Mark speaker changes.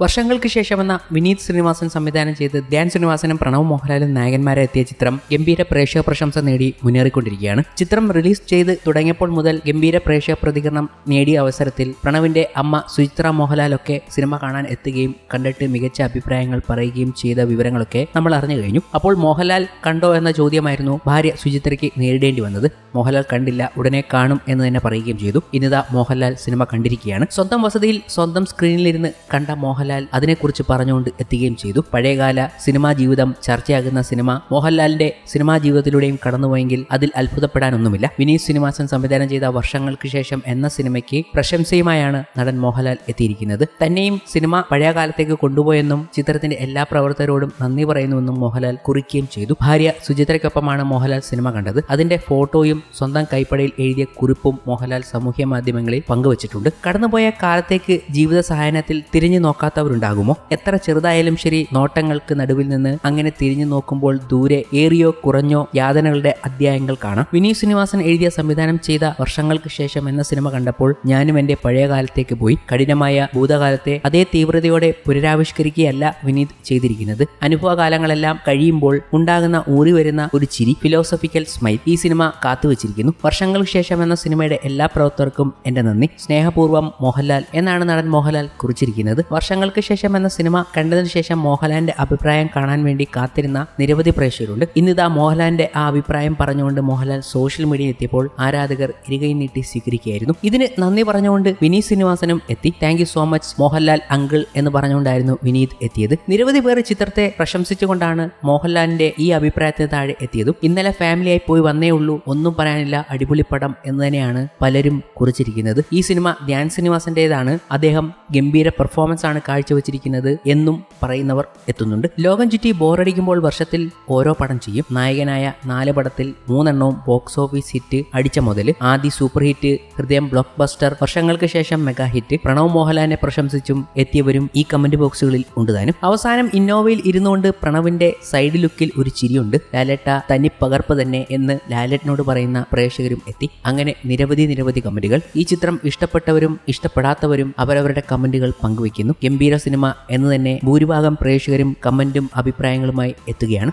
Speaker 1: വർഷങ്ങൾക്ക് ശേഷമെന്ന വിനീത് ശ്രീനിവാസൻ സംവിധാനം ചെയ്ത് ധ്യാൻ ശ്രീനിവാസനും പ്രണവ് മോഹൻലാലും നായകന്മാരെ എത്തിയ ചിത്രം ഗംഭീര പ്രേക്ഷക പ്രശംസ നേടി മുന്നേറിക്കൊണ്ടിരിക്കുകയാണ്. ചിത്രം റിലീസ് ചെയ്ത് തുടങ്ങിയപ്പോൾ മുതൽ ഗംഭീര പ്രേക്ഷക പ്രതികരണം നേടിയ അവസരത്തിൽ പ്രണവിന്റെ അമ്മ സുചിത്ര മോഹൻലാലൊക്കെ സിനിമ കാണാൻ എത്തുകയും കണ്ടിട്ട് മികച്ച അഭിപ്രായങ്ങൾ പറയുകയും ചെയ്ത വിവരങ്ങളൊക്കെ നമ്മൾ അറിഞ്ഞു കഴിഞ്ഞു. അപ്പോൾ മോഹൻലാൽ കണ്ടോ എന്ന ചോദ്യമായിരുന്നു ഭാര്യ സുചിത്രയ്ക്ക് നേരിടേണ്ടി വന്നത്. മോഹൻലാൽ കണ്ടില്ല ഉടനെ കാണും എന്ന് തന്നെ പറയുകയും ചെയ്തു. ഇന്നിതാ മോഹൻലാൽ സിനിമ കണ്ടിരിക്കുകയാണ്. സ്വന്തം വസതിയിൽ സ്വന്തം സ്ക്രീനിലിരുന്ന് കണ്ട മോഹൻലാൽ അതിനെക്കുറിച്ച് പറഞ്ഞുകൊണ്ട് എത്തുകയും ചെയ്തു. പഴയകാല സിനിമാ ജീവിതം ചർച്ചയാകുന്ന സിനിമ മോഹൻലാലിന്റെ സിനിമാ ജീവിതത്തിലൂടെയും കടന്നുപോയെങ്കിൽ അതിൽ അത്ഭുതപ്പെടാനൊന്നുമില്ല. വിനീത് ശ്രീനിവാസൻ സംവിധാനം ചെയ്ത വർഷങ്ങൾക്ക് ശേഷം എന്ന സിനിമയ്ക്ക് പ്രശംസയുമായാണ് നടൻ മോഹൻലാൽ എത്തിയിരിക്കുന്നത്. തന്നെയും സിനിമ പഴയ കാലത്തേക്ക് കൊണ്ടുപോയെന്നും ചിത്രത്തിന്റെ എല്ലാ പ്രവർത്തകരോടും നന്ദി പറയുന്നുവെന്നും മോഹൻലാൽ കുറിക്കുകയും ചെയ്തു. ഭാര്യ സുചിത്രയ്ക്കൊപ്പമാണ് മോഹൻലാൽ സിനിമ കണ്ടത്. അതിന്റെ ഫോട്ടോയും സ്വന്തം കൈപ്പടയിൽ എഴുതിയ കുറിപ്പും മോഹൻലാൽ സാമൂഹ്യ മാധ്യമങ്ങളിൽ പങ്കുവച്ചിട്ടുണ്ട്. കടന്നുപോയ കാലത്തേക്ക് ജീവിത സഹായനത്തിൽ തിരിഞ്ഞു നോക്കാത്തവരുണ്ടാകുമോ എത്ര ചെറുതായാലും ശരി നോട്ടങ്ങൾക്ക് നടുവിൽ നിന്ന് അങ്ങനെ തിരിഞ്ഞു നോക്കുമ്പോൾ ദൂരെ ഏറിയോ കുറഞ്ഞോ യാതനകളുടെ അധ്യായങ്ങൾ കാണാം. വിനീത് ശ്രീനിവാസൻ എഴുതിയ സംവിധാനം ചെയ്ത വർഷങ്ങൾക്ക് ശേഷം എന്ന സിനിമ കണ്ടപ്പോൾ ഞാനും എന്റെ പഴയ കാലത്തേക്ക് പോയി. കഠിനമായ ഭൂതകാലത്തെ അതേ തീവ്രതയോടെ പുനരാവിഷ്കരിക്കുകയല്ല വിനീത് ചെയ്തിരിക്കുന്നത്. അനുഭവകാലങ്ങളെല്ലാം കഴിയുമ്പോൾ ഉണ്ടാകുന്ന ഊറി വരുന്ന ഒരു ചിരി ഫിലോസഫിക്കൽ സ്മൈൽ ഈ സിനിമ കാത്തുവച്ചിരിക്കുന്നു. വർഷങ്ങൾക്ക് ശേഷം എന്ന സിനിമയുടെ എല്ലാ പ്രവർത്തകർക്കും എന്റെ നന്ദി. സ്നേഹപൂർവം മോഹൻലാൽ എന്നാണ് നടൻ മോഹൻലാൽ കുറിച്ചിരിക്കുന്നത്. വർഷങ്ങൾക്ക് ശേഷം എന്ന സിനിമ കണ്ടതിന് ശേഷം മോഹൻലാലിന്റെ അഭിപ്രായം കാണാൻ വേണ്ടി കാത്തിരുന്ന നിരവധി പ്രേക്ഷകരുണ്ട്. ഇന്നിതാ മോഹൻലാലിന്റെ ആ അഭിപ്രായം പറഞ്ഞുകൊണ്ട് മോഹൻലാൽ സോഷ്യൽ മീഡിയയിൽ എത്തിയപ്പോൾ ആരാധകർ ഇരുകൈ നീട്ടി സ്വീകരിക്കുകയായിരുന്നു. ഇതിന് നന്ദി പറഞ്ഞുകൊണ്ട് വിനീത് ശ്രീനിവാസനും എത്തി. Thank so much Mohanlal uncle എന്ന് പറഞ്ഞുകൊണ്ടായിരുന്നു വിനീത് എത്തിയത്. നിരവധി പേർ ചിത്രത്തെ പ്രശംസിച്ചുകൊണ്ടാണ് മോഹൻലാലിന്റെ ഈ അഭിപ്രായത്തിന് താഴെ എത്തിയതും. ഇന്നലെ ഫാമിലിയായി പോയി വന്നേ ഉള്ളൂ ഒന്നും പറയാനില്ല അടിപൊളി പടം എന്ന് തന്നെയാണ് പലരും കുറിച്ചിരിക്കുന്നത്. ഈ സിനിമ ധ്യാൻ ശ്രീനിവാസന്റേതാണ്. അദ്ദേഹം ഗംഭീര പെർഫോമൻസ് ആണ് കാഴ്ചവെച്ചിരിക്കുന്നത് എന്നും പറയുന്നവർ എത്തുന്നുണ്ട്. ലോകം ചുറ്റി ബോറടിക്കുമ്പോൾ വർഷത്തിൽ ഓരോ പടം ചെയ്യും. നായകനായ നാല് പടത്തിൽ മൂന്നെണ്ണവും ബോക്സ് ഓഫീസ് ഹിറ്റ് അടിച്ച മുതൽ ആദ്യ super hit Hridayam blockbuster വർഷങ്ങൾക്ക് ശേഷം മെഗാ ഹിറ്റ് പ്രണവ് മോഹൻലാലിനെ പ്രശംസിച്ചും എത്തിയവരും ഈ കമന്റ് ബോക്സുകളിൽ ഉണ്ട് താനും. അവസാനം ഇന്നോവയിൽ ഇരുന്നുകൊണ്ട് പ്രണവിന്റെ സൈഡ് ലുക്കിൽ ഒരു ചിരിയുണ്ട്. ലാലേട്ട തനി പകർപ്പ് തന്നെ എന്ന് ലാലേട്ടനോട് പറയുന്ന പ്രേക്ഷകരും എത്തി. അങ്ങനെ നിരവധി നിരവധി കമന്റുകൾ ഈ ചിത്രം ഇഷ്ടപ്പെട്ടവരും ഇഷ്ടപ്പെടാത്തവരും അവരവരുടെ കമന്റുകൾ പങ്കുവെക്കുന്നു ഗംഭീര ഹീറോ സിനിമ എന്ന് തന്നെ ഭൂരിഭാഗം പ്രേക്ഷകരും കമന്റും അഭിപ്രായങ്ങളുമായി എത്തുകയാണ്.